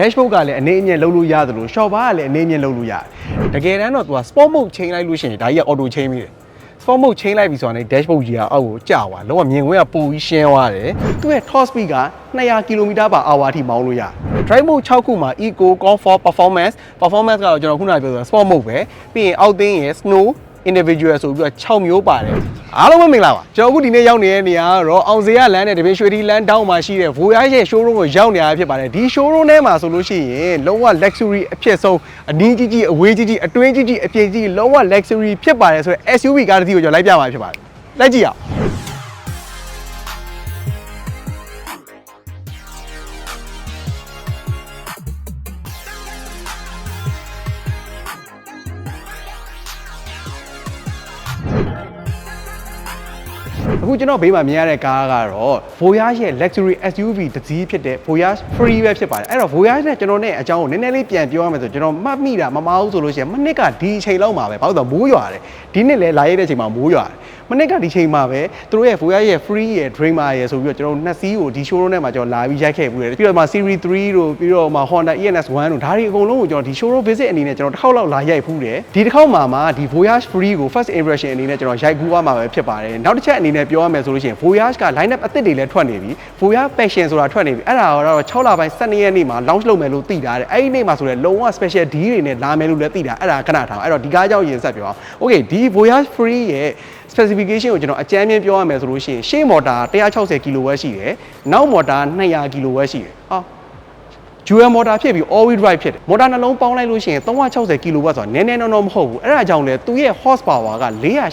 dashboard ကလည်းအနေအမြင့်လုံးလို့ရသလို short bar ကလည်းအနေအမြင့်လုံးလို့ရတယ်တကယ်တမ်းတော့သူက sport mode ချိန်လိုက်လို့ရှိရင်ဒါကြီးက auto ချိန်ပြီးတယ် sport mode ချိန်လိုက်ပြီဆိုတာနဲ့ dashboard ကြီးကအောက်ကိုကျသွားလုံးဝမြင်ကွင်းကပိုပြီးရှင်းသွားတယ်သူ့ရဲ့ top speed က200 km/h အထိမောင်းလို့ရတယ် drive mode 6ခုမှာ eco comfort performance performance ကတော့ကျွန်တော်ခုနကပြောဆို sport mode ပဲပြီးရင်အောက်သင်းရယ် snow individual ဆိုပြီးတော့6မျိုးပါတယ်အားလုံးပဲမင်္ဂလာပါကျွန်တော်အခုဒီနေ့ရောက်နေတဲ့နေရာကတော့အောင်စရလမ်းနဲ့တပင်းရွှေတီလမ်းတောင်းမှာရှိတဲ့ Voyage ရဲ့ showroom ကိုရောက်နေရဖြစ်ပါတယ်ဒီ showroom ထဲမှာဆိုလို့ရှိရင်လုံးဝ luxury အဖြစ်ဆုံးအနည်းကြီးကြီးအဝေးကြီးကြီးအတွင်းကြီးကြီးအပြည့်ကြီးလုံးဝ luxury ဖြစ်ပါတယ်ဆိုတော့ SUV ကားတစ်စီးကိုကျွန်တော်လိုက်ပြမှာဖြစ်ပါတယ်လိုက်ကြည့်အောင် ကျွန်တော်ဘေးမှာမြင်ရတဲ့ကားကတော့ Voyage ရဲ့ luxury SUV တစ်စီးဖြစ်တဲ့ Voyage Free ပဲဖြစ်ပါတယ်အဲ့တော့ Voyage နဲ့ကျွန်တော်နဲ့အကြောင်းကိုနည်းနည်းလေးပြန်ပြောရမယ်ဆိုကျွန်တော်မှတ်မိတာမမအောင်ဆိုလို့ရှိရင်မနစ်ကဒီအချိန်လောက်မှာပဲဘာလို့လဲဆိုတော့မိုးရွာတယ်ဒီနှစ်လည်းလာရတဲ့အချိန်မှာမိုးရွာတယ် မနစ်ကဒီချိန်မှာပဲသူတို့ရဲ့ Voyage ရဲ့ Free ရဲ့ Dreamer ရဲ့ဆိုပြီးတော့ကျွန်တော်နှစ်စီးကိုဒီ showroom ထဲမှာကျွန်တော်လာပြီးရိုက်ခဲ့ပြီးတယ်ပြီးတော့မှ Series 3တို့ပြီးတော့မှ Honda ENS 1တို့ဒါတွေအကုန်လုံးကိုကျွန်တော်ဒီ showroom visit အနေနဲ့ကျွန်တော်တစ်ခေါက်လောက်လာရိုက်ဖူးတယ်ဒီတစ်ခေါက်မှာမှဒီ Voyage Free ကို first impression အနေနဲ့ကျွန်တော်ရိုက်ကူးသွားမှာပဲဖြစ်ပါတယ်နောက်တစ်ချက်အနေနဲ့ပြောရမယ်ဆိုလို့ရှိရင် Voyage က line up အသစ်တွေလည်းထွက်နေပြီ Voyage Passion ဆိုတာထွက်နေပြီအဲ့ဒါကတော့6လပိုင်း12ရက်နေ့မှာ launch လုပ်မယ်လို့သိထားတယ်အဲ့ဒီနေ့မှာဆိုလည်းလုံးဝ special deal တွေနဲ့လာမယ်လို့လည်းသိတာအဲ့ဒါခဏထားအဲ့တော့ဒီကားကြောင့်ရင်ဆက်ပြောအောင် okay ဒီ Voyage Free ရဲ့ specification ကိုကျွန်တော်အကြမ်းမြင်ပြောရမယ်ဆိုလို့ရှိရင်ရှေ့မော်တာ160 kW ရှိတယ်နောက်မော်တာ200 kW ရှိတယ်ဟာ dual motor ဖြစ်ပြီး all wheel drive ဖြစ်တယ်မော်တာနှလုံးပေါင်းလိုက်လို့ရှိရင်360 kW ဆိုတာနည်းနည်းတော့တော့မဟုတ်ဘူးအဲ့ဒါကြောင့်လေသူ့ရဲ့ horsepower က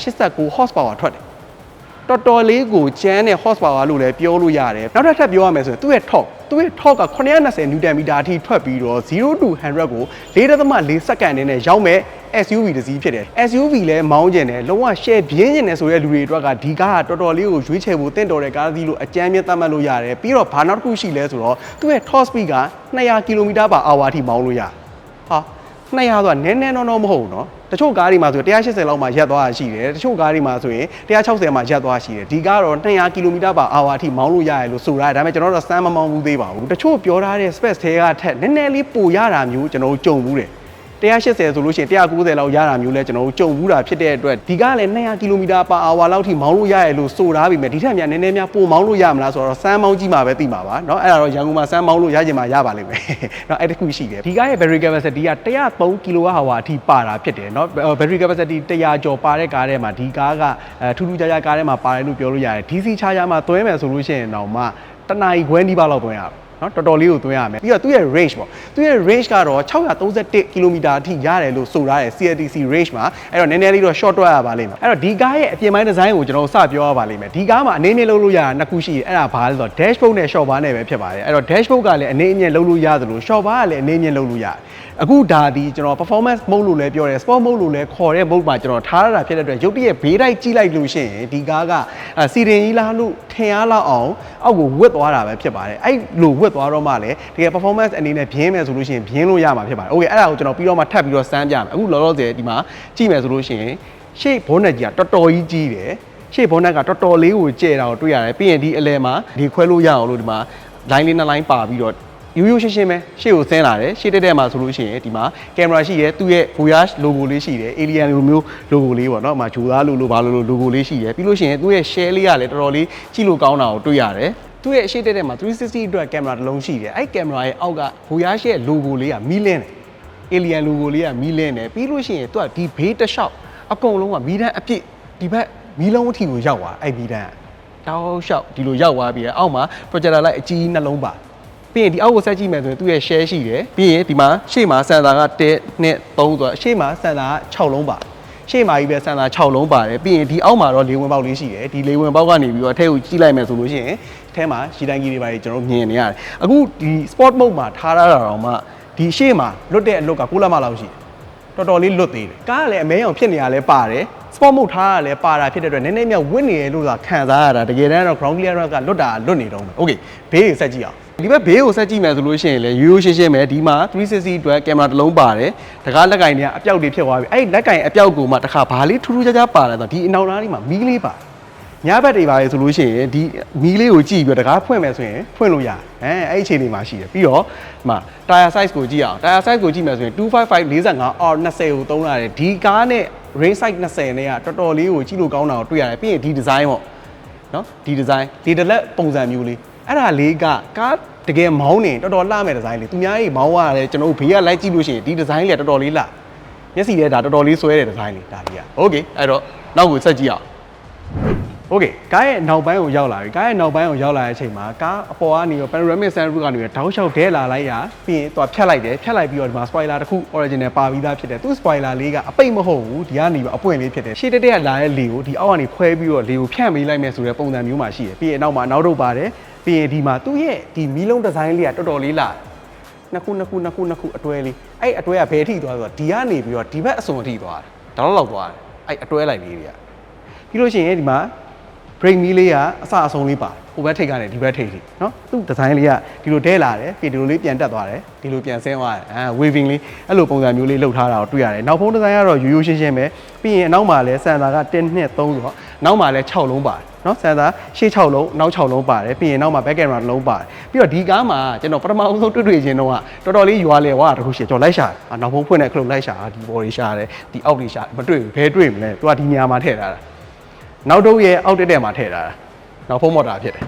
489 horsepower ထွက်တယ် တော်တော်လေးကိုကျန်းတဲ့ horsepower လို့လည်းပြောလို့ရတယ်နောက်တစ်ထပ်ပြောရမယ်ဆိုရင်သူ့ရဲ့ torque သူ့ရဲ့ torque က920 newton meter အထိထွက်ပြီးတော့0 to 100ကို4.4စက္ကန့်နဲ့ရောက်မဲ့ SUV တစ်စီးဖြစ်တယ် SUV လဲမောင်းကျင်တယ်လုံးဝ share ပြင်းကျင်တယ်ဆိုတဲ့လူတွေအတွက်ကဒီကားကတော်တော်လေးကိုရွေးချယ်ဖို့တင့်တော်တဲ့ကားစီးလို့အကြမ်းမြင့်သတ်မှတ်လို့ရတယ်ပြီးတော့ဘာနောက်တစ်ခုရှိလဲဆိုတော့သူ့ရဲ့ top speed က200 km/h အထိမောင်းလို့ရတယ်ဟာ200ဆိုတာနည်းနည်းတော့တော့မဟုတ်ဘူးเนาะ တချို့ကားတွေမှာဆို180လောက်မှရပ်သွားတာရှိတယ်တချို့ကားတွေမှာဆိုရင်160မှရပ်သွားရှိတယ်ဒီကားတော့200 km/h အထိမောင်းလို့ရတယ်လို့ဆိုရတယ်ဒါပေမဲ့ကျွန်တော်တို့စမ်းမမောင်းဘူးသေးပါဘူးတချို့ပြောထားတဲ့ space ထဲကထက်နည်းနည်းလေးပိုရတာမျိုးကျွန်တော်တို့ကြုံဘူးတယ် 180ဆိုလို့ရှိရင်190လောက်ရတာမျိုးလဲကျွန်တော်တို့ကြုံဘူးတာဖြစ်တဲ့အတွက်ဒီကားလည်း200 km/h လောက်ထိမောင်းလို့ရရလို့ဆိုထားပြီမဲ့ဒီထက်များနည်းနည်းများပိုမောင်းလို့ရမလားဆိုတော့စမ်းမောင်းကြည့်မှာပဲသိမှာပါเนาะအဲ့ဒါတော့ရန်ကုန်မှာစမ်းမောင်းလို့ရကြမှာရပါလိမ့်မယ်เนาะအဲ့တခုရှိတယ်ဒီကားရဲ့ battery capacity က103 kWh အထိပါတာဖြစ်တယ်เนาะ battery capacity 100ကျော်ပါတဲ့ကားထဲမှာဒီကားကအဲထူးထူးခြားခြားကားထဲမှာပါတယ်လို့ပြောလို့ရတယ် DC charger မှာသွင်းမယ်ဆိုလို့ရှိရင်တော့မှတနာရီခွဲနီးပါးလောက်သွင်းရအောင် နော်တော်တော်လေးကိုသွင်းရမယ်ပြီးတော့သူ့ရဲ့ range ပေါ့သူ့ရဲ့ range ကတော့631 km အထိရတယ်လို့ဆိုထားတယ် CLTC range မှာအဲ့တော့နည်းနည်းလေးတော့ short တွက်ရပါလိမ့်မယ်အဲ့တော့ဒီကားရဲ့အပြင်ပိုင်းဒီဇိုင်းကိုကျွန်တော်စပြောရပါလိမ့်မယ်ဒီကားမှာအနေနဲ့လုပ်လို့ရတာနှစ်ခုရှိတယ်အဲ့ဒါဘာလဲဆိုတော့ dashboard နဲ့ short bar နဲ့ပဲဖြစ်ပါတယ်အဲ့တော့ dashboard ကလည်းအနေအမြင့်လုပ်လို့ရသလို short bar ကလည်းအနေအမြင့်လုပ်လို့ရတယ်အခုဒါဒီကျွန်တော် performance mode လို့လည်းပြောတယ် sport mode လို့လည်းခေါ်တဲ့ mode မှာကျွန်တော်ထားရတာဖြစ်တဲ့အတွက်ရုပ်တရက်ဘေးတိုက်ကြည့်လိုက်လို့ရှိရင်ဒီကားကစီရင်ကြီးလားလို့ထင်ရလောက်အောင်အောက်ကိုဝစ်သွားတာပဲဖြစ်ပါတယ်အဲ့လိုဝစ်သွားတော့မှလည်းတကယ် performance အနေနဲ့ပြင်းမယ်ဆိုလို့ရှိရင်ပြင်းလို့ရမှာဖြစ်ပါတယ်။ Okay အဲ့ဒါကိုကျွန်တော်ပြီးတော့မှထပ်ပြီးတော့စမ်းပြမယ်။အခုလောလောဆယ်ဒီမှာကြည့်မယ်ဆိုလို့ရှိရင်ရှေ့ဘောနက်ကြီးကတော်တော်ကြီးကြီးတယ်။ရှေ့ဘောနက်ကတော်တော်လေးကိုကျဲတာကိုတွေ့ရတယ်။ပြီးရင်ဒီအလဲမှာဒီခွဲလို့ရအောင်လို့ဒီမှာ line လေးနှစ် line ပါပြီးတော့ရိုးရိုးရှင်းရှင်းပဲရှေ့ကိုဆင်းလာတယ်ရှေ့တက်တက်မှာဆိုလို့ရှိရင်ဒီမှာကင်မရာရှိတယ်သူ့ရဲ့ Voyage logo လေးရှိတယ် Alien လိုမျိုး logo လေးပေါ့နော်အမှဂျိုသားလိုလိုဘာလိုလို logo လေးရှိတယ်ပြီးလို့ရှိရင်သူ့ရဲ့ share လေးကလည်းတော်တော်လေးကြည့်လို့ကောင်းတာကိုတွေ့ရတယ် သူ့ရဲ့အရှိတက်တက်မှာ360အတွက်ကင်မရာတစ်လုံးရှိတယ်အဲ့ကင်မရာရဲ့အောက်က Voyage ရဲ့ logo လေးကမီးလင်းတယ် Alien logo လေးကမီးလင်းတယ်ပြီးလို့ရှိရင်သူကဒီဘေးတစ်လျှောက်အကုန်လုံးကမီးတန်းအပြည့်ဒီဘက်မီးလုံးအထိကိုရောက်သွားအဲ့မီးတန်းကတောက်လျှောက်ဒီလိုရောက်သွားပြီးရအောက်မှာ projector light အကြီးနှလုံးပါပြီးရင်ဒီအောက်ကိုဆက်ကြည့်မယ်ဆိုရင်သူ့ရဲ့ share ရှိတယ်ပြီးရင်ဒီမှာရှေ့မှာစန်တာက1 2 3ဆိုတော့ရှေ့မှာစန်တာက6လုံးပါ ရှေ့မှာကြီးပဲစန်တာ6လုံးပါတယ်ပြီးရင်ဒီအောက်မှာတော့လေဝင်ပေါက်လေးရှိတယ်ဒီလေဝင်ပေါက်ကနေပြီးတော့အထက်ကိုကြည့်လိုက်မယ်ဆိုလို့ရှိရင်အထက်မှာရှိတိုင်းကြီးတွေပါကြီးကျွန်တော်မြင်နေရတယ်အခုဒီ sport mode မှာထားရတာတော့မှဒီရှေ့မှာလွတ်တဲ့အလွတ်က6လက်မလောက်ရှိတယ်တော်တော်လေးလွတ်သေးတယ်ကားကလည်းအမဲအောင်ဖြစ်နေရလဲပါတယ် sport mode ထားရလဲပါတာဖြစ်တဲ့အတွက်နည်းနည်းမြောက်ဝင့်နေရလို့သာခံစားရတာတကယ်တမ်းတော့ ground clearance ကလွတ်တာလွတ်နေတော့မယ် okay ဘေးကိုဆက်ကြည့်အောင်ဒီဘက်ဘေးကိုဆက်ကြည့်မယ်ဆိုလို့ရှိရင်လည်းရိုးရိုးရှင်းရှင်းပဲဒီမှာ360အတွက်ကင်မရာတစ်လုံးပါတယ်တကားလက်ကင်တွေကအပြောက်တွေဖြစ်သွားပြီအဲ့ဒီလက်ကင်အပြောက်ကိုမှတစ်ခါဘာလေးထူးထူးခြားခြားပါတယ်ဆိုတော့ဒီအနောက်သားလေးမှာမီးလေးပါတယ် ညဘက်တွေပါလေဆိုလို့ရှိရင်ဒီမီးလေးကိုကြည့်ပြီးတော့တကားဖွင့်မယ်ဆိုရင်ဖွင့်လို့ရတယ်အဲအဲ့ဒီအခြေအနေမှာရှိတယ်ပြီးတော့ဒီမှာ tire size ကိုကြည့်အောင် tire size ကိုကြည့်မယ်ဆိုရင်255 45 or 20ကိုသုံးရတယ်ဒီကားနဲ့ race size 20နဲ့ကတော်တော်လေးကိုကြည့်လို့ကောင်းတာကိုတွေ့ရတယ်ပြီးရင်ဒီ design ပေါ့နော်ဒီ design ဒီတစ်လက်ပုံစံမျိုးလေးအဲ့ဒါလေးကကားတကယ်မောင်းနေတော်တော်လှမဲ့ design လေးသူများကြီးမောင်းရတယ်ကျွန်တော်တို့ဘေးကလိုက်ကြည့်လို့ရှိရင်ဒီ design လေးကတော်တော်လေးလှမျက်စိထဲဒါတော်တော်လေးဆွဲတဲ့ design လေးဒါလေးက okay အဲ့တော့နောက်ကိုဆက်ကြည့်အောင် โอเคကားရဲ့နောက်ပိုင်းကိုရောက်လာပြီကားရဲ့နောက်ပိုင်းကိုရောက်လာတဲ့အချိန်မှာကားအပေါ်ကနေရော panoramic sunroof ကနေရောတောက်လျှောက်ဒဲလာလိုက်ရပြီးရင်သွားဖြတ်လိုက်တယ်ဖြတ်လိုက်ပြီးတော့ဒီမှာ spoiler တစ်ခု original ပါပြီးသားဖြစ်တယ်သူ spoiler လေးကအပိတ်မဟုတ်ဘူးဒီကနေအပွင့်လေးဖြစ်တယ်ရှေ့တက်တက်ကလာတဲ့လေကိုဒီအောက်ကနေခွဲပြီးတော့လေကိုဖြန့်ပေးလိုက်မယ်ဆိုတဲ့ပုံစံမျိုးမှာရှိတယ်ပြီးရင်နောက်မှာနောက်တော့ပါတယ်ပြီးရင်ဒီမှာသူ့ရဲ့ဒီမီးလုံးဒီဇိုင်းလေးကတော်တော်လေးလာနှစ်ခုနှစ်ခုနှစ်ခုနှစ်ခုအတွဲလေးအဲ့အတွဲကဘယ်အထိသွားဆိုတော့ဒီကနေပြီးတော့ဒီဘက်အစွန်အထိသွားတယ်ဒါတော့လောက်သွားတယ်အဲ့အတွဲလိုက်လေးတွေကပြီးလို့ရှိရင်ဒီမှာ break me လေးကအစအဆုံးလေးပါတယ်ဟိုဘက်ထိပ်ကနေဒီဘက်ထိပ်ထိเนาะသူ့ဒီဇိုင်းလေးကဒီလိုတဲလာတယ်ပြီးဒီလိုလေးပြန်တက်သွားတယ်ဒီလိုပြန်ဆင်းသွားတယ်အဲ waving လေးအဲ့လိုပုံစံမျိုးလေးလှုပ်ထားတာကိုတွေ့ရတယ်နောက်ဖုန်းဒီဇိုင်းကတော့ရိုးရိုးရှင်းရှင်းပဲပြီးရင်အနောက်မှာလည်းစင်တာက1 2 3ဆိုတော့နောက်မှာလည်း6လုံးပါတယ်เนาะစင်တာရှေ့6လုံးနောက်6လုံးပါတယ်ပြီးရင်နောက်မှာ back camera တစ်လုံးပါတယ်ပြီးတော့ဒီကားမှာကျွန်တော်ပထမအဆုံးတွေ့တွေ့ချင်းတော့ကတော်တော်လေးရွာလေဝါတခုရှိကျွန်တော်လိုက်ရှာတယ်အာနောက်ဖုန်းဖွင့်တဲ့ခလုတ်လိုက်ရှာဒီ body ရှာတယ်ဒီအောက်တွေရှာမတွေ့ဘူးဘယ်တွေ့မလဲသူကဒီနေရာမှာထည့်ထားတာ နောက်တော့ရဲ့အောက်တက်တက်မှာထည့်ထားတာနောက်ဖုန်းမော်တာဖြစ်တယ်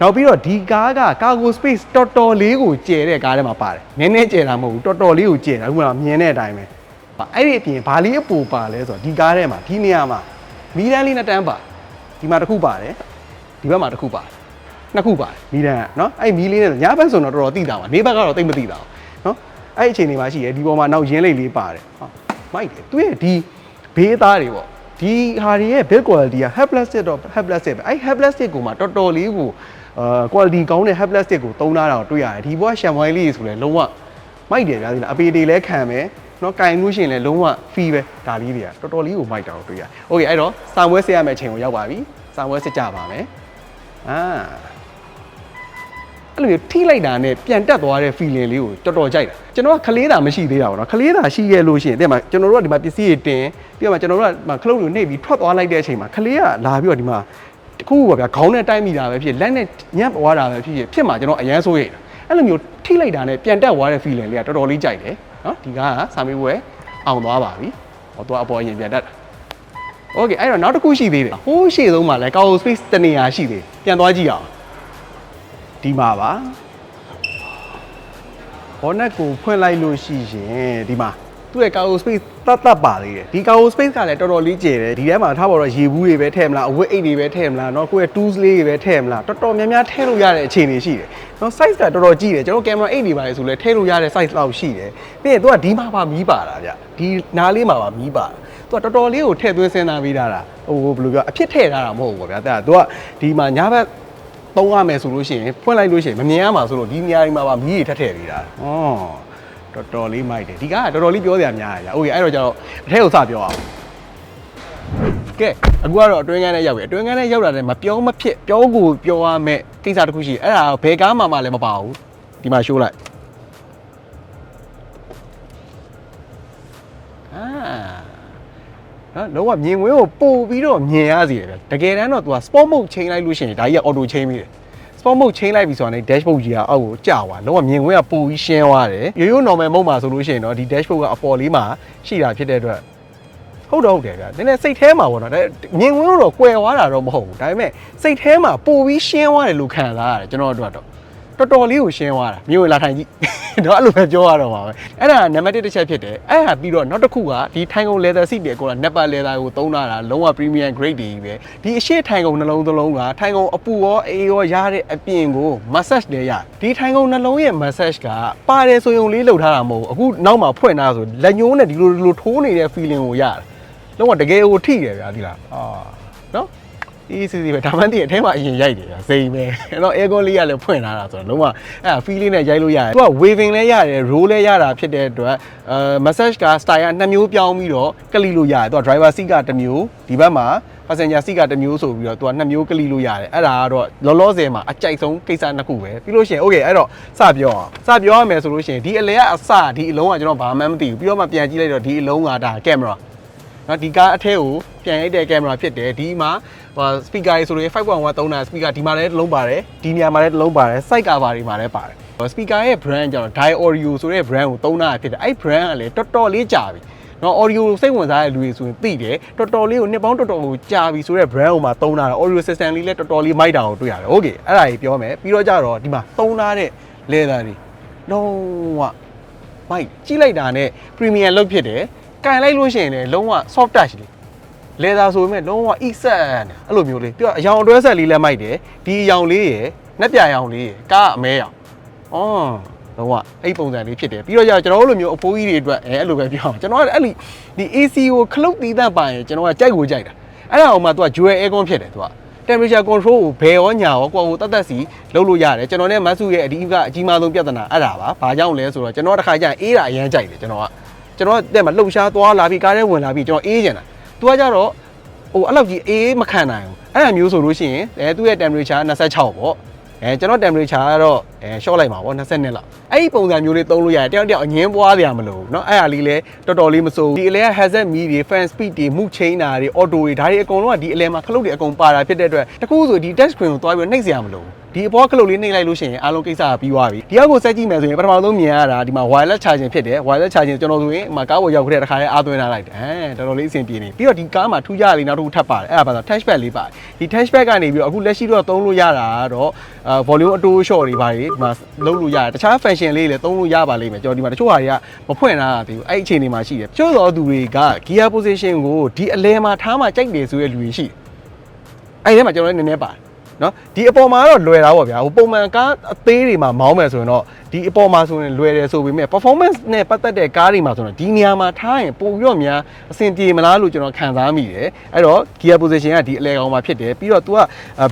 နောက်ပြီးတော့ဒီကားက cargo space တော်တော်လေးကိုကျယ်တဲ့ကားထဲမှာပါတယ်နည်းနည်းကျယ်တာမဟုတ်ဘူးတော်တော်လေးကိုကျယ်တာခုနကမြင်တဲ့အတိုင်းပဲပါအဲ့ဒီအပြင်ဘာလေးအပူပါလဲဆိုတော့ဒီကားထဲမှာဒီနေရာမှာမီးတန်းလေးနှစ်တန်းပါဒီမှာတစ်ခုပါတယ်ဒီဘက်မှာတစ်ခုပါတယ်နှစ်ခုပါတယ်မီးတန်းကနော်အဲ့မီးလေးနဲ့ညဘက်ဆိုတော့တော်တော်သိတာပါနေ့ဘက်ကတော့သိမသိတာဘူးနော်အဲ့ဒီအချိန်တွေမှာရှိတယ်ဒီပေါ်မှာနောက်ရင်းလိတ်လေးပါတယ်ဟာမိုက်တယ်သူရဲ့ဒီ ဘေးသားတွေပေါ့ဒီဟာတွေရဲ့ build quality က head plastic တော့ head plastic ပဲအဲ့ head plastic ကိုမှတော်တော်လေးကိုအာ quality ကောင်းတဲ့ head plastic ကိုသုံးထားတာကိုတွေ့ရတယ်ဒီဘောက chamois လေးဆိုလဲလုံးဝမိုက်တယ်ဗျာဒီလားအပေတွေလည်းခံမယ်နော်ကင်လို့ရှိရင်လည်းလုံးဝ fee ပဲဒါလေးတွေကတော်တော်လေးကိုမိုက်တာကိုတွေ့ရတယ်။ Okay အဲ့တော့စာမွဲဆက်ရမယ့်အချိန်ကိုရောက်ပါပြီ။စာမွဲဆက်ကြပါမယ်။အာ အဲ့လိုမျိုးထိလိုက်တာနဲ့ပြန်တက်သွားတဲ့ feeling လေးကိုတော်တော်ကြိုက်တာကျွန်တော်ကခလေးတာမရှိသေးတာပေါ့နော်ခလေးတာရှိခဲ့လို့ရှိရင်တဲ့မှာကျွန်တော်တို့ကဒီမှာပစ္စည်းတွေတင်ပြီးတော့မှကျွန်တော်တို့ကခလုတ်တွေနှိပ်ပြီးထွက်သွားလိုက်တဲ့အချိန်မှာခလေးကလာပြီးတော့ဒီမှာတခုခုပေါ့ဗျာခေါင်းနဲ့တိုက်မိတာပဲဖြစ်လက်နဲ့ညံ့သွားတာပဲဖြစ်ဖြစ်ဖြစ်မှာကျွန်တော်အရန်ဆိုးရိတ်အဲ့လိုမျိုးထိလိုက်တာနဲ့ပြန်တက်သွားတဲ့ feeling လေးကတော်တော်လေးကြိုက်တယ်နော်ဒီကားကစာမေးပွဲအောင်သွားပါပြီဟောတော့အပေါ်အရင်ပြန်တက်တာ โอเคအဲ့တော့နောက်တစ်ခုရှိသေးတယ်ဟိုးရှေ့ဆုံးမှာလဲ cargo space တနေရာရှိသေးတယ်ပြန်သွားကြည့်အောင် ဒီမှာပါဘောနက်ကိုဖွင့်လိုက်လို့ရှိရင်ဒီမှာသူ့ရဲ့ cargo space တတ်တတ်ပါသေးတယ်ဒီ cargo space ကလည်းတော်တော်လေးကျယ်တယ်ဒီထဲမှာထားပါတော့ရေဘူးတွေပဲထည့်မလားအဝတ်အိတ်တွေပဲထည့်မလားเนาะကိုယ့်ရဲ့ tools လေးတွေပဲထည့်မလားတော်တော်များများထည့်လို့ရတဲ့အခြေအနေရှိတယ်เนาะ size ကတော်တော်ကြီးတယ်ကျွန်တော် camera 8တွေပါလေဆိုလဲထည့်လို့ရတဲ့ size လောက်ရှိတယ်ပြီးရင်သူကဒီမှာပါမီးပါတာဗျဒီနားလေးမှာပါမီးပါတာ သူကတော်တော်လေးကိုထည့်သွင်းစဉ်းစားပြီးတာလားဟိုဘယ်လိုပြောအဖြစ်ထည့်ထားတာမဟုတ်ဘူးပေါ့ဗျာတဲ့သူကဒီမှာညာဘက် သုံးရမယ်ဆိုလို့ရှိရင်ဖွင့်လိုက်လို့ရှိရင်မမြင်ရမှာဆိုလို့ဒီနေရာဒီမှာပါမီးတွေထက်ထည့်ပေးတာ။ဩတော်တော်လေးမိုက်တယ်ဒီကတော်တော်လေးပြောစရာများရ။အိုးကြီးအဲ့တော့ကျတော့အထက်ဥစားပြောအောင်။ကဲအခုကတော့အတွင်းကန်းနဲ့ရောက်ပြီအတွင်းကန်းနဲ့ရောက်တာလည်းမပြောမဖြစ်ပြောကိုပြောရမယ်ကိစ္စတစ်ခုရှိတယ်အဲ့ဒါဘယ်ကားမှမလည်းမပါဘူးဒီမှာရှိုးလိုက် နော်လုံးဝမြင်ကွင်းကိုပို့ပြီးတော့မြင်ရစီတယ်ဗျတကယ်တမ်းတော့ तू က sport mode ချိန်လိုက်လို့ရှိရင်ဒါကြီးက auto ချိန်ပြီးတယ် sport mode ချိန်လိုက်ပြီဆိုတာနဲ့ dashboard ကြီးကအောက်ကိုကျသွားလုံးဝမြင်ကွင်းကပို့ပြီးရှင်းသွားတယ်ရိုးရိုး normal mode မှာဆိုလို့ရှိရင်တော့ဒီ dashboard ကအပေါ်လေးမှာရှိတာဖြစ်တဲ့အတွက်ဟုတ်တော့ဟုတ်တယ်ဗျနည်းနည်းစိတ်ထဲမှာပေါ့နော်ဒါမြင်ကွင်းတော့ကွယ်သွားတာတော့မဟုတ်ဘူးဒါပေမဲ့စိတ်ထဲမှာပို့ပြီးရှင်းသွားတယ်လို့ခံစားရတယ်ကျွန်တော်တို့ကတော့ တော်တော်လေးကိုရှင်းသွားတာမြို့လာထိုင်ကြည့်တော့အဲ့လိုပဲပြောရတော့ပါပဲအဲ့ဒါနံပါတ်1တစ်ချက်ဖြစ်တယ်အဲ့ဒါပြီးတော့နောက်တစ်ခုကဒီထိုင်ကုန် leather seat တွေကိုက nappa leather ကိုသုံးတာလားလုံးဝ premium grade တွေကြီးပဲဒီအရှိထိုင်ကုန်နှလုံးသလုံးကထိုင်ကုန်အပူရောအေးရောရတဲ့အပြင်ကို massage လည်းရဒီထိုင်ကုန်နှလုံးရဲ့ massage ကပါတယ်ဆိုရင်လေးလှုပ်ထားတာမဟုတ်ဘူးအခုနောက်မှာဖွင့်ထားဆိုလက်ညှိုးနဲ့ဒီလိုဒီလိုထိုးနေတဲ့ feeling ကိုရတယ်လုံးဝတကယ်ကိုထိတယ်ဗျာဒီလားအာနော် အေးစီစီပဲဒါမှမသိအထဲမှာအရင်ရိုက်တယ်ဗျာစိန်ပဲအဲ့တော့ air con လေးကလည်းဖွင့်ထားတာဆိုတော့လုံးဝအဲ့ဒါ feel လေးနဲ့ရိုက်လို့ရတယ်သူက waving လည်းရတယ် roll လည်းရတာဖြစ်တဲ့အတွက်အဲ massage က style ကနှစ်မျိုးပြောင်းပြီးတော့ကလီလို့ရတယ်သူက driver seat ကတစ်မျိုးဒီဘက်မှာ passenger seat ကတစ်မျိုးဆိုပြီးတော့သူကနှစ်မျိုးကလီလို့ရတယ်အဲ့ဒါကတော့လောလောဆယ်မှာအကြိုက်ဆုံးကိစ္စနှစ်ခုပဲပြီးလို့ရှိရင် okay အဲ့တော့စပြောအောင်စပြောရမယ်ဆိုလို့ရှိရင်ဒီအလဲကအစဒီအလုံးကကျွန်တော်ဘာမှမသိဘူးပြီးတော့မှပြန်ကြည့်လိုက်တော့ဒီအလုံးကဒါ camera နော်ဒီကားအထဲကိုပြန်ရိုက်တဲ့ကင်မရာဖြစ်တယ်ဒီမှာဟိုစပီကာတွေဆိုရင်5.1သုံးတာစပီကာဒီမှာလည်းတစ်လုံးပါတယ်ဒီနေရာမှာလည်းတစ်လုံးပါတယ် site cover တွေမှာလည်းပါတယ်စပီကာရဲ့ brand ကျတော့ Dai Audio ဆိုတဲ့ brand ကိုသုံးတာဖြစ်တယ်အဲ့ brand ကလည်းတော်တော်လေးကြာပြီနော် audio စိတ်ဝင်စားတဲ့လူတွေဆိုရင်သိတယ်တော်တော်လေးကိုနှစ်ပေါင်းတော်တော်ကိုကြာပြီဆိုတဲ့ brand ဟိုမှာသုံးတာ audio system လေးလည်းတော်တော်လေးမိုက်တာကိုတွေ့ရတယ် okay အဲ့ဒါကြီးပြောမယ်ပြီးတော့ကြတော့ဒီမှာသုံးထားတဲ့ leather တွေလုံးဝမိုက်ကြည့်လိုက်တာနဲ့ premium look ဖြစ်တယ် ကန်လိုက်လို့ရှိရင်လည်းလုံးဝ soft touch လေး leather ဆိုပေမဲ့လုံးဝ e set နဲ့အဲ့လိုမျိုးလေးပြီးတော့အယောင်အတွဲဆက်လေးလည်းမိုက်တယ်ဒီအယောင်လေးရယ်နှက်ပြအယောင်လေးရယ်ကားအမဲရောင်အော်လုံးဝအဲ့ပုံစံလေးဖြစ်တယ်ပြီးတော့ကျတော့ကျွန်တော်တို့လိုမျိုးအဖိုးကြီးတွေအတွက်အဲအဲ့လိုပဲပြောအောင်ကျွန်တော်ကအဲ့လီဒီ AC ကိုခလုတ်တီးတတ်ပါရင်ကျွန်တော်ကကြိုက်ကိုကြိုက်တာအဲ့ဒါအောင်မှ तू က dual aircon ဖြစ်တယ် तू က temperature control ကိုဘယ်ရောညာရောကိုယ့်ကိုတတ်တတ်စီလုပ်လို့ရတယ်ကျွန်တော်နဲ့မတ်စုရဲ့အဓိကအကြီးမားဆုံးပြဿနာအဲ့ဒါပါဘာကြောင့်လဲဆိုတော့ကျွန်တော်တစ်ခါကျရင်အေးတာအရန်ကြိုက်တယ်ကျွန်တော်က ကျွန်တော်တဲ့မှာလှုပ်ရှားသွားလာပြီးကားထဲဝင်လာပြီးကျွန်တော်အေးကျင်တာ तू ကကြတော့ဟိုအဲ့လောက်ကြီးအေးမခံနိုင်ဘူးအဲ့ဒါမျိုးဆိုလို့ရှိရင်အဲသူ့ရဲ့ temperature 26ပေါ့အဲကျွန်တော် temperature ကတော့အဲ short လိုက်ပါဗော22လောက်အဲ့ဒီပုံစံမျိုးလေးသုံးလို့ရတယ်တယောက်တယောက်အငင်းပွားကြရမလို့เนาะအဲ့ဒါလေးလဲတော်တော်လေးမစိုးဘူးဒီအလဲက hazard me တွေ fan speed တွေ move chain တာတွေ auto တွေဒါတွေအကုန်လုံးကဒီအလဲမှာခလုတ်တွေအကုန်ပါတာဖြစ်တဲ့အတွက်တကူဆိုဒီ touch screen ကိုတွားပြီးနှိပ်စရာမလိုဘူး ဒီအပေါ်ခလုတ်လေးနှိပ်လိုက်လို့ရှိရင်အားလုံးကိစ္စကပြီးသွားပြီဒီအောက်ကိုဆက်ကြည့်မယ်ဆိုရင်ပထမဆုံးမြင်ရတာဒီမှာ wireless charging ဖြစ်တယ် wireless charging ကျွန်တော်ဆိုရင်ဒီမှာကားပေါ်ရောက်ခဲ့တဲ့တခါလေးအားသွင်းထားလိုက်တယ်အဲတော်တော်လေးအဆင်ပြေနေပြီးတော့ဒီကားမှာထူးခြားလေးနောက်တစ်ခုထပ်ပါတယ်အဲ့ဒါပါဆို touchpad လေးပါတယ်ဒီ touchpad ကနေပြီးတော့အခုလက်ရှိတော့သုံးလို့ရတာကတော့အာ volume အတိုး short တွေပါတယ်ဒီမှာလုံးလို့ရတယ်တခြား function လေးတွေလည်းသုံးလို့ရပါလိမ့်မယ်ကျွန်တော်ဒီမှာတချို့ဟာတွေကမဖွင့်ထားတာသေးဘူးအဲ့ဒီအခြေအနေမှာရှိတယ်တချို့သောသူတွေက gear position ကိုဒီအလဲမှာထားမှကြိုက်တယ်ဆိုတဲ့လူတွေရှိတယ်အဲ့ဒီထဲမှာကျွန်တော်လည်းနည်းနည်းပါတယ် နော်ဒီအပေါ်မှာတော့လွယ်တာပေါ့ဗျာဟိုပုံမှန်ကားအသေးတွေမှာမောင်းမယ်ဆိုရင်တော့ဒီအပေါ်မှာဆိုရင်လွယ်တယ်ဆိုပေမဲ့ performance နဲ့ပတ်သက်တဲ့ကားတွေမှာဆိုတော့ဒီနေရာမှာထားရင်ပိုပြီးတော့များအဆင်ပြေမလားလို့ကျွန်တော်ခံစားမိတယ်အဲ့တော့ gear position ကဒီအလဲကောင်မှာဖြစ်တယ်ပြီးတော့ तू က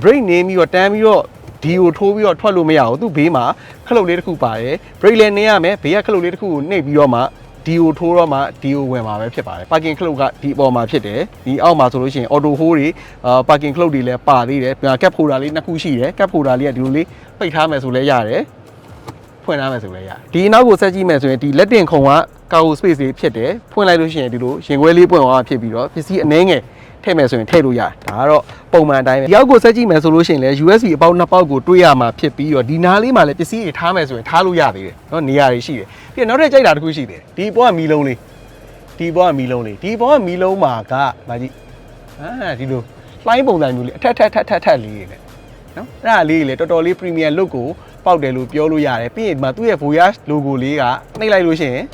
brake နင်းပြီးတော့တန်းပြီးတော့ဒီကိုထိုးပြီးတော့ထွက်လို့မရဘူးသူ့ဘေးမှာခလုတ်လေးတစ်ခုပါတယ် brake လည်းနင်းရမယ်ဘေးကခလုတ်လေးတစ်ခုကိုနှိပ်ပြီးတော့မှ ဒီကိုထိုးတော့မှဒီကိုဝင်မှာပဲဖြစ်ပါတယ် parking ခလုတ်ကဒီအပေါ်မှာဖြစ်တယ်ဒီအောက်မှာဆိုလို့ရှိရင် auto hold တွေအာ parking ခလုတ်တွေလည်းပါသေးတယ်ကက်ဖိုတာလေးနှစ်ခုရှိတယ်ကက်ဖိုတာလေးကဒီလိုလေးပိတ်ထားမယ်ဆိုလည်းရတယ်ဖွင့်ထားမယ်ဆိုလည်းရတယ်ဒီနောက်ကိုဆက်ကြည့်မယ်ဆိုရင်ဒီလက်တင်ခုံကကာဂို space လေးဖြစ်တယ်ဖွင့်လိုက်လို့ရှိရင်ဒီလိုရင်ခွဲလေးပွင့်သွားဖြစ်ပြီးတော့ပစ္စည်းအနှဲငယ် ထည့်မယ်ဆိုရင်ထည့်လို့ရတယ်ဒါကတော့ပုံမှန်အတိုင်းပဲဒီအောက်ကိုဆက်ကြည့်မယ်ဆိုလို့ရှိရင်လည်း USB အပေါက်နှစ်ပေါက်ကိုတွေးရမှာဖြစ်ပြီးတော့ဒီနားလေးမှာလည်းပစ္စည်းတွေထားမယ်ဆိုရင်ထားလို့ရသေးတယ်เนาะနေရာတွေရှိတယ်ပြီးတော့နောက်ထပ်ကြိုက်တာတစ်ခုရှိတယ်ဒီဘောကမီလုံးလေးဒီဘောကမီလုံးလေးဒီဘောကမီလုံးမှာကမကြည့်အာဒီလိုလှိုင်းပုံစံမျိုးလေးအထက်ထက်ထက်ထက်ထက်လေးတွေနဲ့နော်အဲ့ဒါလေးလေတော်တော်လေး premium look ကိုပေါက်တယ်လို့ပြောလို့ရတယ်ပြီးရင်ဒီမှာသူ့ရဲ့ Voyage logo လေးကနှိပ်လိုက်လို့ရှိရင်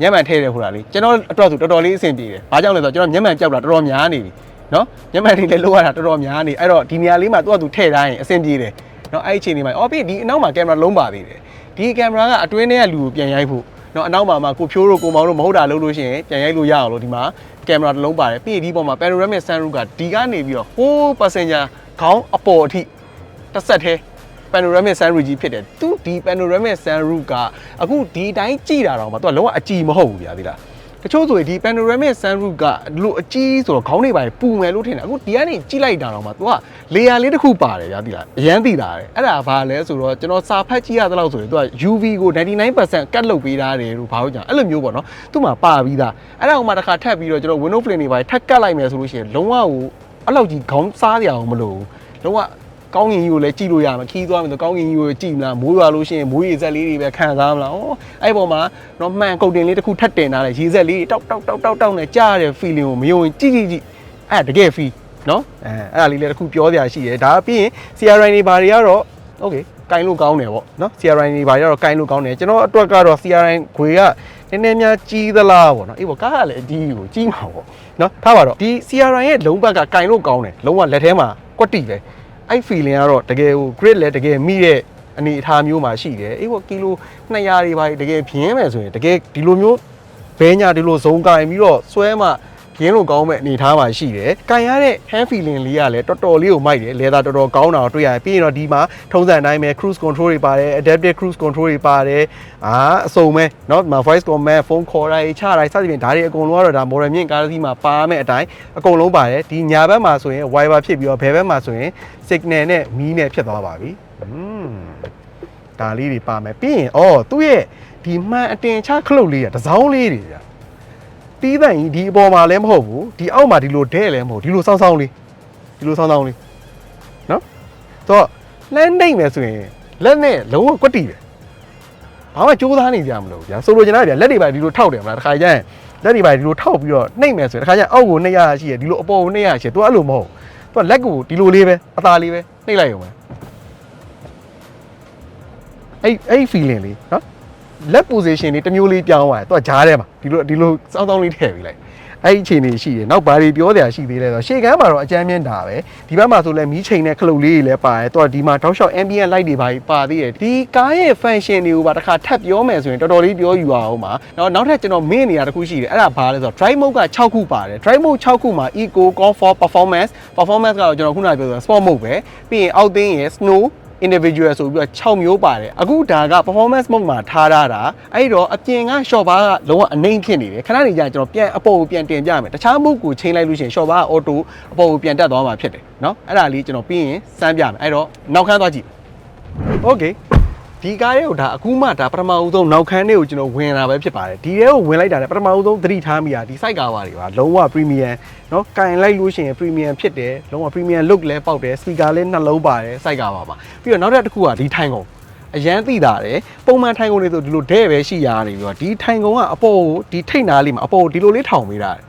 ညက်မှန်ထည့်တယ်ဟိုတာလေးကျွန်တော်အတွက်ဆိုတော်တော်လေးအဆင်ပြေတယ်။ဘာကြောင့်လဲဆိုတော့ကျွန်တော်ညက်မှန်ကြောက်တာတော်တော်များနေပြီ။နော်ညက်မှန်တွေလည်းလောက်ရတာတော်တော်များနေ။အဲ့တော့ဒီနေရာလေးမှာသူ့အတူထည့်ထားရင်အဆင်ပြေတယ်။နော်အဲ့ဒီအချိန်လေးမှာအော်ပြီးဒီအနောက်မှာကင်မရာလုံးပါသေးတယ်။ဒီကင်မရာကအတွင်းထဲကလူကိုပြန်ရိုက်ဖို့နော်အနောက်မှာမှာကိုဖြိုးတို့ကိုမောင်တို့မဟုတ်တာလုပ်လို့ရှိရင်ပြန်ရိုက်လို့ရအောင်လို့ဒီမှာကင်မရာတစ်လုံးပါတယ်ပြီးရင်ဒီပေါ်မှာ panoramic sunroof ကဒီကနေပြီးတော့ whole passenger ခေါင်းအပေါ်အထိတစ်ဆက်သေး panoramic sunroof ကြီးဖြစ်တယ်သူဒီ panoramic sunroof ကအခုဒီတိုင်းကြည့်တာတော့မှသူကလုံးဝအကြည့်မဟုတ်ဘူးဗျာဒီလားတချို့ဆိုရင်ဒီ panoramic sunroof ကဒီလိုအကြီးဆိုတော့ခေါင်းတွေပါပူမယ်လို့ထင်တယ်အခုဒီကနေကြည့်လိုက်တာတော့မှသူက layer လေးတစ်ခုပါတယ်ဗျာဒီလားအရန်သိတာတယ်အဲ့ဒါဘာလဲဆိုတော့ကျွန်တော်စာဖတ်ကြည့်ရသလောက်ဆိုရင်သူက UV ကို99%ကတ်လုပ်ပေးထားတယ်လို့ဘာလို့ကြာအဲ့လိုမျိုးပေါ့နော်သူ့မှာပါပြီးသားအဲ့ဒါကိုမှတစ်ခါထပ်ပြီးတော့ကျွန်တော် window frame တွေပါထပ်ကတ်လိုက်မယ်ဆိုလို့ရှိရင်လုံးဝကိုအဲ့လောက်ကြီးခေါင်းစားကြအောင်မလို့ဘူးလုံးဝ ကောင်းကင်ကြီးကိုလည်းကြည့်လို့ရမှာခီးသွားမယ်ဆိုကောင်းကင်ကြီးကိုကြည့်မလားမိုးရွာလို့ရှိရင်မိုးရေစက်လေးတွေပဲခံစားမလားဩအဲ့ပေါ်မှာတော့မှန်ကုတ်တင်လေးတစ်ခုထပ်တင်ထားတယ်ရေစက်လေးတောက်တောက်တောက်တောက်တောက်နဲ့ကြားရတဲ့ feeling ကိုမယုံရင်ကြည့်ကြည့်ကြည့်အဲ့ဒါတကယ် feel နော်အဲအဲ့ဒါလေးလည်းတစ်ခုပြောစရာရှိတယ်ဒါပြီးရင် CRI တွေဘာတွေကတော့ okay ကင်လို့ကောင်းတယ်ပေါ့နော် CRI တွေဘာတွေကတော့ကင်လို့ကောင်းတယ်ကျွန်တော်အတွက်ကတော့ CRI ခွေကနည်းနည်းများကြီးသလားပေါ့နော်အေးပေါ့ကားကလည်းအကြီးကိုကြီးမှာပေါ့နော်ထားပါတော့ဒီ CRI ရဲ့လုံးဘက်ကကင်လို့ကောင်းတယ်လုံးဝလက်ထဲမှာကွက်တိပဲ အဲ့ feeling ကတော့တကယ်ဟို grid လည်းတကယ်မိတဲ့အနေအထားမျိုးမှာရှိတယ်အေးပေါ့ကီလို200တွေပါတကယ်ဖြင်းမယ်ဆိုရင်တကယ်ဒီလိုမျိုးဘဲညာဒီလိုဇုံကင်ပြီးတော့ဆွဲမှ ရင်းလို့ကောင်းမဲ့အနေအထားမှာရှိတယ်။ကန်ရတဲ့ hand feeling လေးကလည်းတော်တော်လေးကိုမိုက်တယ်။ leather တော်တော်ကောင်းတာကိုတွေ့ရတယ်။ပြီးရင်တော့ဒီမှာထုံးစံအတိုင်းပဲ cruise control တွေပါတယ် adaptive cruise control တွေပါတယ်။အာအစုံပဲเนาะဒီမှာ voice command phone call တွေချတာစသဖြင့်ဒါတွေအကုန်လုံးကတော့ဒါ model မြင့်ကားတစ်စီးမှာပါမဲ့အတိုင်းအကုန်လုံးပါတယ်။ဒီညာဘက်မှာဆိုရင် wiper ဖြစ်ပြီးတော့ဘယ်ဘက်မှာဆိုရင် signal နဲ့မီးနဲ့ဖြစ်သွားပါပြီ။อืมဒါလေးတွေပါမယ်။ပြီးရင်အော်သူ့ရဲ့ဒီမှန်အတင်ချခလုတ်လေးကတစ်စောင်းလေးတွေကြာ။ တီးတန့်ကြီးဒီအပေါ်မှာလည်းမဟုတ်ဘူးဒီအောက်မှာဒီလိုဒဲလည်းမဟုတ်ဒီလိုစောင်းစောင်းလေးဒီလိုစောင်းစောင်းလေးနော်တော့လမ်းနှိမ့်မယ်ဆိုရင်လက်နဲ့လုံးဝကွက်တီပဲဘာမှကြိုးစားနေကြမလို့ဗျာဆိုလိုချင်တာဗျာလက်တွေပါဒီလိုထောက်တယ်မလားတစ်ခါကျရင်လက်တွေပါဒီလိုထောက်ပြီးတော့နှိမ့်မယ်ဆိုရင်တစ်ခါကျရင်အောက်ကို200ရှိရဒီလိုအပေါ်ကို200ရှိရ तू အဲ့လိုမဟုတ် तू လက်ကိုဒီလိုလေးပဲအသာလေးပဲနှိမ့်လိုက်ရုံပဲအဲ့အဲ့ feeling လေးနော် လက် position တွေတစ်မျိုးလေးပြောင်းသွားတယ်သူကဂျားထဲမှာဒီလိုဒီလိုစောင်းစောင်းလေးထည့်ပေးလိုက်အဲ့ဒီအခြေအနေရှိတယ်နောက်ဘာတွေပြောစရာရှိသေးလဲဆိုတော့ရှေ့ကမ်းမှာတော့အကြမ်းမြင့်တာပဲဒီဘက်မှာဆိုလဲမီးချိန်နဲ့ခလုတ်လေးတွေလည်းပါတယ်သူကဒီမှာတောက်လျှောက် ambient light တွေပါပါသေးတယ်ဒီကားရဲ့ function တွေကိုပါတစ်ခါထပ်ပြောမယ်ဆိုရင်တော်တော်လေးပြောယူအောင်ပါနောက်နောက်ထပ်ကျွန်တော်မင်းနေရာတစ်ခုရှိတယ်အဲ့ဒါဘာလဲဆိုတော့ drive mode က6ခုပါတယ် drive mode 6ခုမှာ eco comfort performance performance ကတော့ကျွန်တော်ခုနကပြောဆို sport mode ပဲပြီးရင် outing ရယ် snow individual ဆိုပြီးတော့6မျိုးပါတယ်အခုဒါက performance mode မှာထားရတာအဲ့တော့အပြင်က short bar ကလုံးဝအနှိမ့်ဖြစ်နေတယ်ခဏနေကြရင်ကျွန်တော်ပြန်အပေါ်ကိုပြန်တင်ပြမယ်တခြား mode ကိုချိန်လိုက်လို့ရှိရင် short bar က auto အပေါ်ကိုပြန်တက်သွားမှာဖြစ်တယ်เนาะအဲ့ဒါလေးကျွန်တော်ပြီးရင်စမ်းပြမယ်အဲ့တော့နောက်ခန်းသွားကြည့် okay ဒီကားရဲ့ကိုဒါအခုမှဒါပထမဦးဆုံးနောက်ခန်းလေးကိုကျွန်တော်ဝင်လာပဲဖြစ်ပါတယ်ဒီထဲကိုဝင်လိုက်တာလည်းပထမဦးဆုံးသတိထားမိတာဒီ site ကားပါတွေပါလုံးဝ premium เนาะကင်လိုက်လို့ရှိရင် premium ဖြစ်တယ်လုံးဝ premium look လည်းပေါက်တယ် speaker လည်းနှလုံးပါတယ် site ကားပါပါပြီးတော့နောက်ထပ်တစ်ခုကဒီထိုင်ကုန်အရန်သိတာတယ်ပုံမှန်ထိုင်ကုန်တွေဆိုဒီလိုတဲ့ပဲရှိရနေပြီးတော့ဒီထိုင်ကုန်ကအပေါ်ကိုဒီထိတ်နာလေးမှာအပေါ်ကိုဒီလိုလေးထောင်ပေးတာတယ်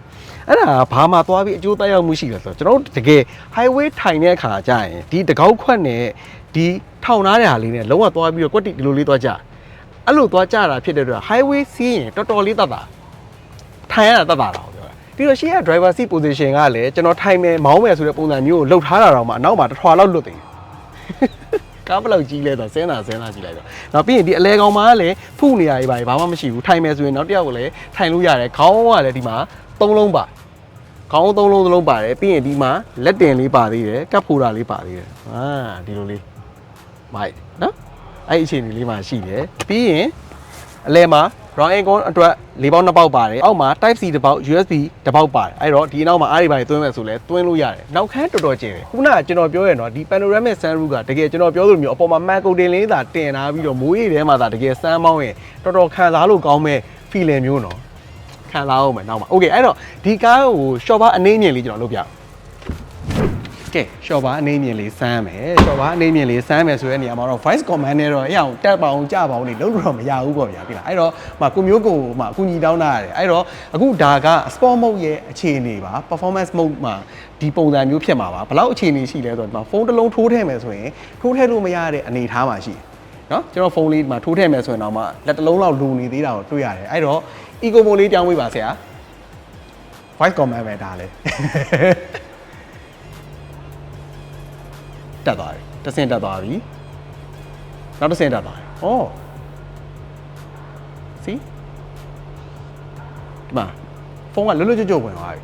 အဲ့ဒါကဘာမှသွားပြီးအကျိုးသက်ရောက်မှုရှိလဲဆိုတော့ကျွန်တော်တို့တကယ် highway ထိုင်တဲ့အခါကျရင်ဒီတကောက်ခွက်နဲ့ ဒီထောင်ထားတဲ့ဟာလေးနဲ့လုံးဝသွားပြီးတော့ကွက်တိဒီလိုလေးသွားကြအဲ့လိုသွားကြတာဖြစ်တဲ့အတွက် highway စီးရင်တော်တော်လေးတတ်တာထိုင်ရတာတတ်တာတော့ပြောတာပြီးတော့ရှေ့က driver seat position ကလည်းကျွန်တော်ထိုင်မယ်မောင်းမယ်ဆိုတဲ့ပုံစံမျိုးကိုလှုပ်ထားတာတော့မှအနောက်မှာတစ်ထွာလောက်လွတ်တယ်ကားဘယ်လောက်ကြီးလဲဆိုတော့ဆင်းတာဆင်းတာကြည့်လိုက်တော့နောက်ပြီးရင်ဒီအလဲကောင်မှာလည်းဖုနေရတွေပါဘာမှမရှိဘူးထိုင်မယ်ဆိုရင်နောက်တစ်ယောက်ကလည်းထိုင်လို့ရတယ်ခေါင်းကလည်းဒီမှာသုံးလုံးပါခေါင်းသုံးလုံးသလုံးပါတယ်ပြီးရင်ဒီမှာလက်တင်လေးပါသေးတယ်ကပ်ဖိုတာလေးပါသေးတယ်အာဒီလိုလေး မိုက်နော်အဲ့ဒီအခြေအနေလေးမှာရှိတယ်ပြီးရင်အလဲမှာ round ankle အတွက်၄ပေါက်2ပေါက်ပါတယ်အောက်မှာ type C တစ်ပေါက် USB တစ်ပေါက်ပါတယ်အဲ့တော့ဒီနောက်မှာအားတွေပါသွင်းမယ်ဆိုလဲသွင်းလို့ရတယ်နောက်ခန်းတော်တော်ကျယ်တယ်ခုနကကျွန်တော်ပြောရတော့ဒီ panoramic sunroof ကတကယ်ကျွန်တော်ပြောသလိုမျိုးအပေါ်မှာ mac ကုတ်တင်လေးသာတင်ထားပြီးတော့မိုးရေထဲမှာသာတကယ်စမ်းမောင်းရင်တော်တော်ခံစားလို့ကောင်းမဲ့ feeling မျိုးနော်ခံစားအောင်မယ်နောက်မှာ okay အဲ့တော့ဒီကားကို short bar အနေမြင်လေးကျွန်တော်လုပ်ပြအောင် ကဲ short bar အနေမြင်လေးစမ်းမယ် short bar အနေမြင်လေးစမ်းမယ်ဆိုတဲ့နေရာမှာတော့ voice command နဲ့တော့အရင်တက်ပါအောင်ကြပါအောင်နေလုံးလို့တော့မရဘူးပေါ့ဗျာပြီလားအဲ့တော့မကိုမျိုးကိုမအကူညီတောင်းတာရတယ်အဲ့တော့အခုဒါက sport mode ရဲ့အခြေအနေပါ performance mode မှာဒီပုံစံမျိုးဖြစ်မှာပါဘယ်လောက်အခြေအနေရှိလဲဆိုတော့ဒီမှာဖုန်းတစ်လုံးထိုးထည့်မယ်ဆိုရင်ထိုးထည့်လို့မရတဲ့အနေအထားမှာရှိတယ်နော်ကျွန်တော်ဖုန်းလေးဒီမှာထိုးထည့်မယ်ဆိုရင်တော့မှလက်တစ်လုံးလောက်လူနေသေးတာကိုတွေ့ရတယ်အဲ့တော့ eco mode လေးပြောင်းပေးပါဆရာ voice command ပဲဒါလေ တက်သွားပြီတစ်ဆင့်တက်သွားပြီနောက်တစ်ဆင့်တက်သွားပြီဩ see ဒီမှာဖုန်းကလွတ်လွတ်ကျွတ်ကျွတ်ဝင်သွားပြီ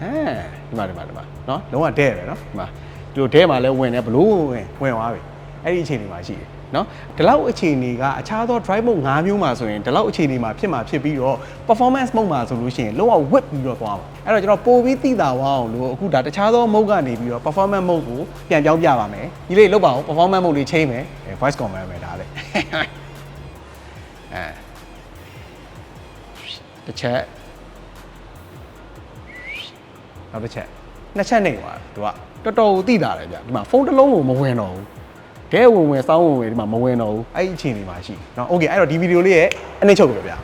ဟမ်ဒီမှာဒီမှာဒီမှာနော်လုံးဝတဲ့ပဲနော်ဒီမှာဒီလိုတဲ့မှာလဲဝင်တယ်ဘလို့ဝင်ဝင်သွားပြီ အဲ့ဒီအခြေအနေမှာရှိတယ်နော်ဒီလောက်အခြေအနေကအခြားသော drive mode ၅မျိုးမှာဆိုရင်ဒီလောက်အခြေအနေမှာဖြစ်မှာဖြစ်ပြီးတော့ performance mode မှာဆိုလို့ရှိရင်လုံးဝ whip ပြီးတော့သွားမှာအဲ့တော့ကျွန်တော်ပို့ပြီးသိတာဝအောင်လို့အခုဒါတခြားသော mode ကနေပြီးတော့ performance mode ကိုပြန်ပြောင်းပြပါမယ်ဒီလေးလောက်ပါအောင် performance mode လေးချိန်မယ်အဲ voice command ပဲဒါလေအဲတစ်ချက်နောက်တစ်ချက်နှစ်ချက်နေသွားသူကတော်တော်ကိုသိတာလေဗျဒီမှာဖုန်းတစ်လုံးကိုမဝင်တော့ဘူး ကဲဝင်ဝင်စောင်းဝင်ဝင်ဒီမှာမဝင်တော့ဘူးအဲ့ဒီအခြေအနေမှာရှိเนาะโอเคအဲ့တော့ဒီဗီဒီယိုလေးရဲ့အနည်းချုပ်ကိုပြော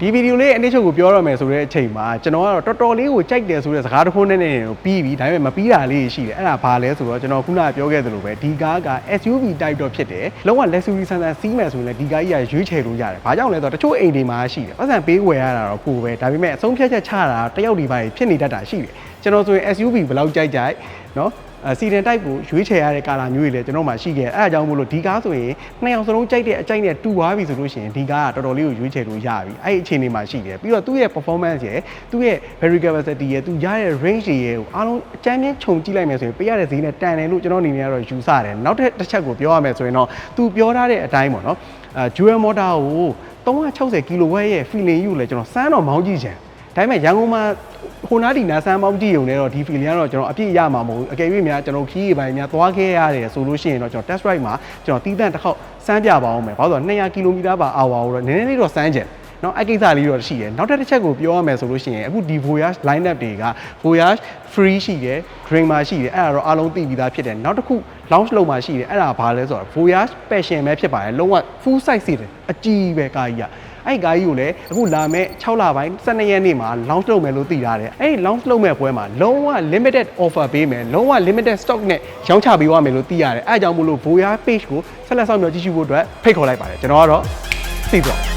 ပြဒီဗီဒီယိုလေးရဲ့အနည်းချုပ်ကိုပြောရမယ်ဆိုတဲ့အချိန်မှာကျွန်တော်ကတော့တော်တော်လေးကိုကြိုက်တယ်ဆိုတဲ့စကားတစ်ခုနဲ့နဲ့ပြီးပြီဒါပေမဲ့မပြီးတာလေးရှိတယ်အဲ့ဒါဘာလဲဆိုတော့ကျွန်တော်ခုနကပြောခဲ့သလိုပဲဒီကားက SUV type တော့ဖြစ်တယ်လုံးဝ luxury ဆန်ဆန်စီးမယ်ဆိုရင်လည်းဒီကားကြီးကရွေးချယ်လို့ရတယ်ဘာကြောင့်လဲဆိုတော့တချို့အိမ်တွေမှာရှိတယ်ပတ်စံပေးဝယ်ရတာတော့ကိုပဲဒါပေမဲ့အဆုံးဖြတ်ချက်ချတာတယောက်ဒီပါဖြစ်နေတတ်တာရှိတယ်ကျွန်တော်ဆိုရင် SUV ဘယ်လောက်ကြိုက်ကြိုက်เนาะအ စီတင်တိုက်ကိုရွေးချယ်ရတဲ့ကာလာမျိုးတွေလည်းကျွန်တော်မှရှိခဲ့အဲအကြောင်းမို့လို့ဒီကားဆိုရင်နှစ်ယောက်စလုံးကြိုက်တဲ့အကြိုက်နဲ့တူသွားပြီဆိုလို့ရှိရင်ဒီကားကတော်တော်လေးကိုရွေးချယ်လို့ရပြီအဲ့ဒီအခြေအနေမှာရှိတယ်ပြီးတော့သူ့ရဲ့ performance ရဲ့သူ့ရဲ့ battery capacity ရဲ့သူရတဲ့ range တွေရဲ့အားလုံးအကြမ်းပြင်းခြုံကြည့်လိုက်မယ်ဆိုရင်ပေးရတဲ့ဈေးနဲ့တန်တယ်လို့ကျွန်တော်အနေနဲ့ကတော့ယူဆတယ်နောက်ထပ်တစ်ချက်ကိုပြောရမယ်ဆိုရင်တော့သူပြောထားတဲ့အတိုင်းပေါ့နော်အဲ dual motor ကို360 kW ရဲ့ feeling ယူလဲကျွန်တော်စမ်းတော့မောင်းကြည့်ချင် ဒါပေမဲ့ရန်ကုန်မှာဟိုနားဒီနားစမ်းပေါင်းကြည့်ရုံနဲ့တော့ဒီ feeling ကတော့ကျွန်တော်အပြည့်ရမှာမဟုတ်ဘူးအကယ်၍များကျွန်တော်ခီးရေပိုင်းများသွားခဲ့ရတယ်ဆိုလို့ရှိရင်တော့ကျွန်တော် test ride မှာကျွန်တော်တီးတန့်တစ်ခေါက်စမ်းပြပါအောင်မယ်ဘာလို့လဲ200 km per hour ကိုတော့နည်းနည်းလေးတော့စမ်းကြတယ်နော်အကိစ္စလေးတော့ရှိတယ်နောက်တစ်ချက်ကိုပြောရမယ်ဆိုလို့ရှိရင်အခုဒီ voyage line up တွေက voyage free ရှိတယ် drink မှာရှိတယ်အဲ့ဒါတော့အားလုံးသိပြီးသားဖြစ်တယ်နောက်တစ်ခု launch လုပ်မှာရှိတယ်အဲ့ဒါဘာလဲဆိုတော့ voyage passion ပဲဖြစ်ပါတယ်လုံးဝ full size စီတယ်အကြီးပဲကာကြီးက အဲ့ဒီကားကြီးကိုလည်းအခုလာမဲ့6လပိုင်း12ရက်နေ့မှာ launch လုပ်မယ်လို့သိထားတယ်အဲ့ဒီ launch လုပ်မဲ့ပွဲမှာလုံးဝ limited offer ပေးမယ်လုံးဝ limited stock နဲ့ရောင်းချပေးသွားမယ်လို့သိရတယ်အဲ့ဒါကြောင့်မို့လို့ Voyage page ကိုဆက်လက်ဆောင်မျှော်ကြည့်ရှုဖို့အတွက်ဖိတ်ခေါ်လိုက်ပါတယ်ကျွန်တော်ကတော့သိသွား